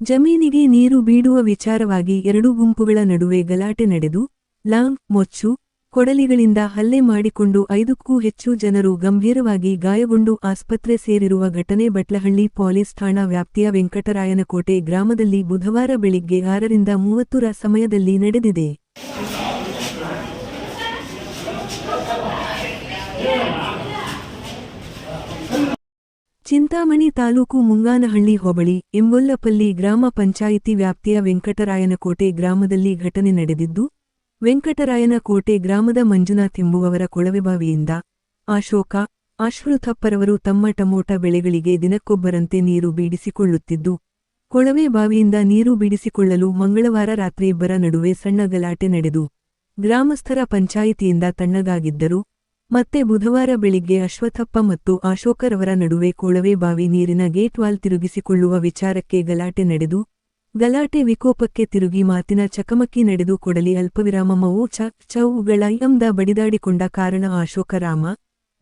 ಜಮೀನಿಗೆ ನೀರು ಬೀಡುವ ವಿಚಾರವಾಗಿ ಎರಡು ಗುಂಪುಗಳ ನಡುವೆ ಗಲಾಟೆ ನಡೆದು ಲಾಂಗ್ ಮೊಚ್ಚು, ಕೊಡಲಿಗಳಿಂದ ಹಲ್ಲೆ ಮಾಡಿಕೊಂಡು ಐದಕ್ಕೂ ಹೆಚ್ಚು ಜನರು ಗಂಭೀರವಾಗಿ ಗಾಯಗೊಂಡು ಆಸ್ಪತ್ರೆ ಸೇರಿರುವ ಘಟನೆ ಬಟ್ಲಹಳ್ಳಿ ಪೊಲೀಸ್ ಠಾಣಾ ವ್ಯಾಪ್ತಿಯ ವೆಂಕಟರಾಯನಕೋಟೆ ಗ್ರಾಮದಲ್ಲಿ ಬುಧವಾರ ಬೆಳಿಗ್ಗೆ ಆರರಿಂದ ಮೂವತ್ತರ ಸಮಯದಲ್ಲಿ ನಡೆದಿದೆ. ಚಿಂತಾಮಣಿ ತಾಲೂಕು ಮುಂಗಾನಹಳ್ಳಿ ಹೋಬಳಿ, ಎಂಬೊಲ್ಲಪಲ್ಲಿ ಗ್ರಾಮ ಪಂಚಾಯಿತಿ ವ್ಯಾಪ್ತಿಯ ವೆಂಕಟರಾಯನಕೋಟೆ ಗ್ರಾಮದಲ್ಲಿ ಘಟನೆ ನಡೆದಿದ್ದು, ವೆಂಕಟರಾಯನಕೋಟೆ ಗ್ರಾಮದ ಮಂಜುನಾಥ್ ಎಂಬುವವರ ಕೊಳವೆಬಾವಿಯಿಂದ ಅಶೋಕ ಅಶ್ವಥಪ್ಪರವರು ತಮ್ಮ ಟಮೋಟ ಬೆಳೆಗಳಿಗೆ ದಿನಕ್ಕೊಬ್ಬರಂತೆ ನೀರು ಬೀಡಿಸಿಕೊಳ್ಳುತ್ತಿದ್ದು, ಕೊಳವೆ ಬಾವಿಯಿಂದ ನೀರು ಬೀಡಿಸಿಕೊಳ್ಳಲು ಮಂಗಳವಾರ ರಾತ್ರಿ ಇಬ್ಬರ ನಡುವೆ ಸಣ್ಣ ಗಲಾಟೆ ನಡೆದು, ಗ್ರಾಮಸ್ಥರ ಪಂಚಾಯಿತಿಯಿಂದ ತಣ್ಣಗಾಗಿದ್ದರು. ಮತ್ತೆ ಬುಧವಾರ ಬೆಳಿಗ್ಗೆ ಅಶ್ವಥಪ್ಪ ಮತ್ತು ಅಶೋಕರವರ ನಡುವೆ ಕೊಳವೆ ಬಾವಿ ನೀರಿನ ಗೇಟ್ ವಾಲ್ ತಿರುಗಿಸಿಕೊಳ್ಳುವ ವಿಚಾರಕ್ಕೆ ಗಲಾಟೆ ನಡೆದು, ಗಲಾಟೆ ವಿಕೋಪಕ್ಕೆ ತಿರುಗಿ ಮಾತಿನ ಚಕಮಕಿ ನಡೆದು ಕೊಡಲಿ ಅಲ್ಪವಿರಾಮ ಮವು ಚ ಚೌಗಳ ಎಂದ ಬಡಿದಾಡಿಕೊಂಡ ಕಾರಣ ಅಶೋಕರಾಮ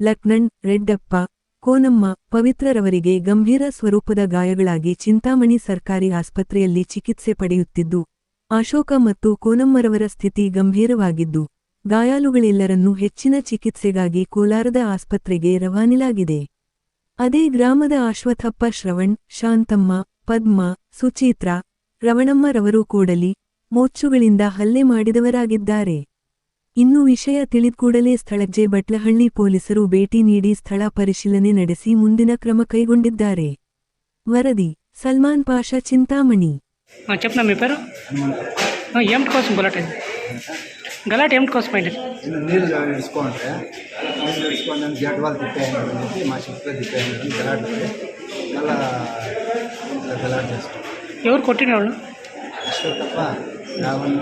ಲಕ್ನಣ್, ರೆಡ್ಡಪ್ಪ, ಕೋನಮ್ಮ, ಪವಿತ್ರರವರಿಗೆ ಗಂಭೀರ ಸ್ವರೂಪದ ಗಾಯಗಳಾಗಿ ಚಿಂತಾಮಣಿ ಸರ್ಕಾರಿ ಆಸ್ಪತ್ರೆಯಲ್ಲಿ ಚಿಕಿತ್ಸೆ ಪಡೆಯುತ್ತಿದ್ದು, ಅಶೋಕ ಮತ್ತು ಕೋನಮ್ಮರವರ ಸ್ಥಿತಿ ಗಂಭೀರವಾಗಿದ್ದು ಗಾಯಾಳುಗಳೆಲ್ಲರನ್ನೂ ಹೆಚ್ಚಿನ ಚಿಕಿತ್ಸೆಗಾಗಿ ಕೋಲಾರದ ಆಸ್ಪತ್ರೆಗೆ ರವಾನಿಲಾಗಿದೆ ಅದೇ ಗ್ರಾಮದ ಅಶ್ವಥಪ್ಪ ಶ್ರವಣ್ ಶಾಂತಮ್ಮ ಪದ್ಮ ಸುಚೀತ್ರ ರವಣಮ್ಮರವರು ಕೂಡಲಿ ಮೋಚ್ಚುಗಳಿಂದ ಹಲ್ಲೆ ಮಾಡಿದವರಾಗಿದ್ದಾರೆ ಇನ್ನು ವಿಷಯ ತಿಳಿದ್ಕೂಡಲೇ ಸ್ಥಳಕ್ಕೆ ಬಟ್ಲಹಳ್ಳಿ ಪೊಲೀಸರು ಭೇಟಿ ನೀಡಿ ಸ್ಥಳ ಪರಿಶೀಲನೆ ನಡೆಸಿ ಮುಂದಿನ ಕ್ರಮ ಕೈಗೊಂಡಿದ್ದಾರೆ ವರದಿ ಸಲ್ಮಾನ್ ಪಾಷಾ ಚಿಂತಾಮಣಿ ఆ, చెప్పనా మీ పేరు ఆ, ఏమిటి కోసం గలాట ಗಲಾಟೆ ಎಂಟು ಕೋಸ್ ಪಾಯಿಂಟ್ ಇನ್ನು ನೀರು ಇಸ್ಕೊಂಡ್ರೆ ನೀರು ಇಸ್ಕೊಂಡು ನಮ್ಗೆ ಜಡ್ವಾಲ್ ದಿಪ್ಪ ಹೆಂಗೆ ಮಾ ಶಿಪ್ಪ ದಿಪ್ಪ ಹೆಂಗೆ ಗಲಾಟೆ. ಎಲ್ಲ ಗಲಾಟೆ ಅಷ್ಟು. ಇವ್ರು ಕೊಟ್ಟಿನಿ ಅವಳು? ಅಶ್ವಥಪ್ಪ ರಾವಣ್ಣ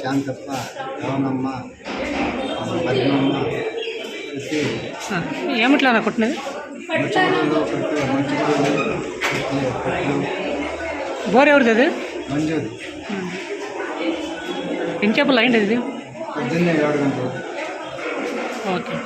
ಶಾಂತಪ್ಪ ರಾವಣಮ್ಮ ಪದ್ಮಮ್ಮ ಹಾಂ ఏమిట్లా నాకు కొట్టినది బోర్ ఎవరిది అది ఎన్ని చేపలు అయింది ఇది ఓకే.